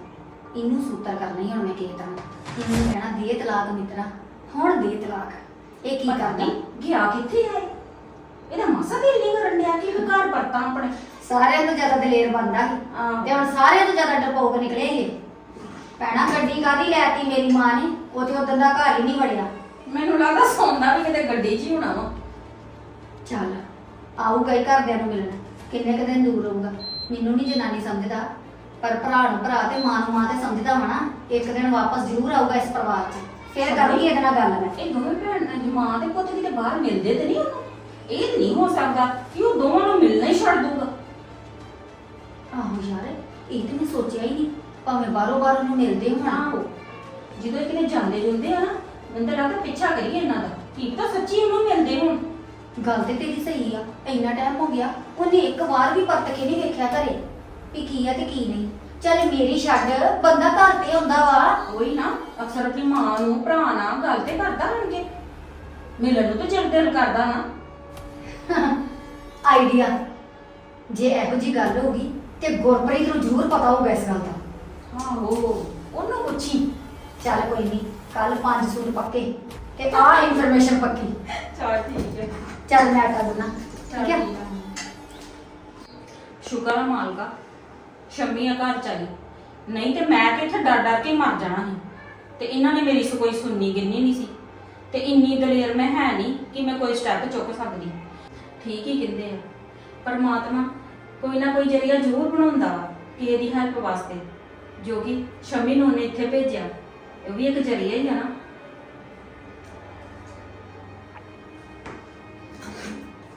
ਇਹਨੂੰ ਸੂਤਰ ਕਰਨਾ ਹੀ ਹੁਣ ਮੈਂ ਕਿਸੇ ਤਰ੍ਹਾਂ। ਇਹਨੂੰ ਕਹਿਣਾ ਦੇ ਤਲਾਕ ਮਿੱਤਰਾ। ਹੁਣ ਦੇ ਤਲਾਕ। ਇਹ ਕੀ ਪਤਾ ਕਰਦਾ? ਨੀ ਗਿਆ ਕਿੱਥੇ ਹੈ ਇਹਦਾ ਮਾਸਾ ਦਿਲ ਨਹੀਂ ਕਰਨ ਡਿਆ ਕਿ ਵੀ ਘਰ ਪਰਤਾਂ ਆਪਣੇ। ਸਾਰਿਆਂ ਤੋਂ ਜ਼ਿਆਦਾ ਦਲੇਰ ਬੰਦਾ ਸੀ। ਤੇ ਹੁਣ ਸਾਰਿਆਂ ਤੋਂ ਜ਼ਿਆਦਾ ਡਰਪੋਕ ਨਿਕਲੇ ਇਹ। ਭੈਣਾ ਗੱਡੀ ਕਾਦੀ ਲੈਤੀ ਮੇਰੀ ਮਾਂ ਨੇ? ਉਥੇ ਉਦੋਂ ਦਾ ਘਰ ਹੀ ਨਹੀਂ ਵੜਿਆ। ਮੈਨੂੰ ਲੱਗਦਾ ਸੌਂਦਾ ਵੀ ਕਿਤੇ ਗੱਡੀ 'ਚ ਹੀ ਹੋਣਾ ਵਾ। ਚੱਲ ਆਊਗਾ ਹੀ ਘਰਦਿਆਂ ਨੂੰ ਮਿਲਣ। ਕਿੰਨੇ ਕੁ ਦਿਨ ਦੂਰ ਰਹੂਗਾ। ਮੈਨੂੰ ਨਹੀਂ ਜਨਾਨੀ ਸਮਝਦਾ। ਪਰ ਭਰਾ ਨੂੰ ਭਰਾ ਤੇ ਮਾਂ ਨੂੰ ਮਾਂ ਤੇ ਸਮਝਦਾ ਨਾ ਇੱਕ ਦਿਨ ਵਾਪਸ ਜ਼ਰੂਰ ਆਊਗਾ ਇਸ ਪਰਿਵਾਰ 'ਚ। ਫਿਰ ਕਰੂੰਗੀ ਇਹਦੇ ਨਾਲ ਗੱਲ ਮੈਂ। ਇਹ ਦੋਵੇਂ ਭੈਣ ਦੀ ਮਾਂ ਤੇ ਪੁੱਤ ਕਿਤੇ ਬਾਹਰ ਮਿਲਦੇ ਤੇ ਨਹੀਂ ਉਹਨੂੰ? ਇਹ ਨਹੀਂ ਹੋ ਸਕਦਾ ਕਿ ਉਹ ਦੋਵਾਂ ਨੂੰ ਮਿਲਣਾ ਹੀ ਛੱਡ ਦੂਗਾ ਆਹੋ ਯਾਰ ਇਹ ਤੇ ਮੈਂ ਸੋਚਿਆ ਹੀ ਨਹੀਂ। ਭਾਵੇਂ ਬਾਹਰੋਂ ਬਾਹਰ ਨੂੰ ਮਿਲਦੇ ਹੋਣ ਆਹੋ ਜਦੋਂ ਇਹ ਕਿਤੇ ਜਾਂਦੇ ਜੁੰਦੇ ਆ ਨਾ ਮੈਨੂੰ ਤਾਂ ਲੱਗਦਾ ਪਿੱਛਾ ਕਰੀਏ ਇਹਨਾਂ ਦਾ। ਕੀ ਤਾਂ ਸੱਚੀ ਉਹਨੂੰ ਮਿਲਦੇ ਹੁਣ। ਗੱਲ ਤੇ ਤੇਰੀ ਸਹੀ ਆ ਇੰਨਾ ਟਾਈਮ ਹੋ ਗਿਆ ਉਹਨੇ ਇੱਕ ਵਾਰ ਵੀ ਪਰਤ ਕੇ ਨਹੀਂ ਵੇਖਿਆ ਘਰੇ ਵੀ ਕੀ ਆ ਤੇ ਕੀ ਨਹੀਂ। ਚੱਲ ਮੇਰੀ ਛੱਡ ਬੰਦਾ ਘਰ ਤੇ ਹੁੰਦਾ ਵਾ। ਉਹੀ ਨਾ ਅਕਸਰ ਆਪਣੀ ਮਾਂ ਨੂੰ ਭਰਾ ਨਾਲ ਗੱਲ ਤੇ ਕਰਦਾ ਹੋਣਗੇ ਮਿਲਣ ਨੂੰ ਤਾਂ ਚਿਰ ਦਿਲ ਕਰਦਾ ਨਾ। ਆਈਡੀਆ। ਜੇ ਇਹੋ ਜੀ ਗੱਲ ਹੋਗੀ ਤੇ ਗੁਰਪ੍ਰੀਤ ਨੂੰ ਜ਼ਰੂਰ ਪਤਾ ਹੋਊਗਾ ਇਸ ਗੱਲ ਦਾ। ਆਹੋ ਉਹਨੂੰ ਪੁੱਛੀ। ਚੱਲ ਕੋਈ ਨਹੀਂ ਕੱਲ ਪੰਜ ਸੂਟ ਪੱਕੇ ਤੇ ਆਹ ਇਨਫੋਰਮੇਸ਼ਨ ਪੱਕੀ। ਚਲ ਠੀਕ ਹੈ। ਚੱਲ ਮੈਂ ਕਰ ਦਿੰਦਾ ਚੱਲ ਠੀਕ ਹੈ। ਆ। ਸ਼ੁਕਰ ਆ ਮਾਲਕਾ ਸ਼ੰਮੀਆਂ ਘਰ ਚਾਲੀ। ਨਹੀਂ ਤੇ ਮੈਂ ਤੇ ਇੱਥੇ ਡਰ ਡਰ ਕੇ ਮਰ ਜਾਣਾ ਸੀ। ਤੇ ਇਹਨਾਂ ਨੇ ਮੇਰੀ ਕੋਈ ਸੁਣਨੀ ਗਿੰਨੀ ਨਹੀਂ ਸੀ। ਤੇ ਇੰਨੀ ਦਲੇਰ ਮੈਂ ਹੈ ਨਹੀਂ ਕਿ ਮੈਂ ਕੋਈ ਸਟੈਪ ਚੁੱਕ ਸਕਦੀ। ਠੀਕ ਹੀ ਕਹਿੰਦੇ ਆ। ਪਰਮਾਤਮਾ ਕੋਈ ਨਾ ਕੋਈ ਜਰੀਆ ਜ਼ਰੂਰ ਬਣਾਉਂਦਾ ਵਾ ਕਿਸੇ ਦੀ ਹੈਲਪ ਵਾਸਤੇ। ਜੋ ਕਿ ਸ਼ਮੀ ਨੂੰ ਉਹਨੇ ਇੱਥੇ ਭੇਜਿਆ। ਉਹ ਵੀ ਇੱਕ ਜਰੀਆ ਹੀ ਆ ਨਾ।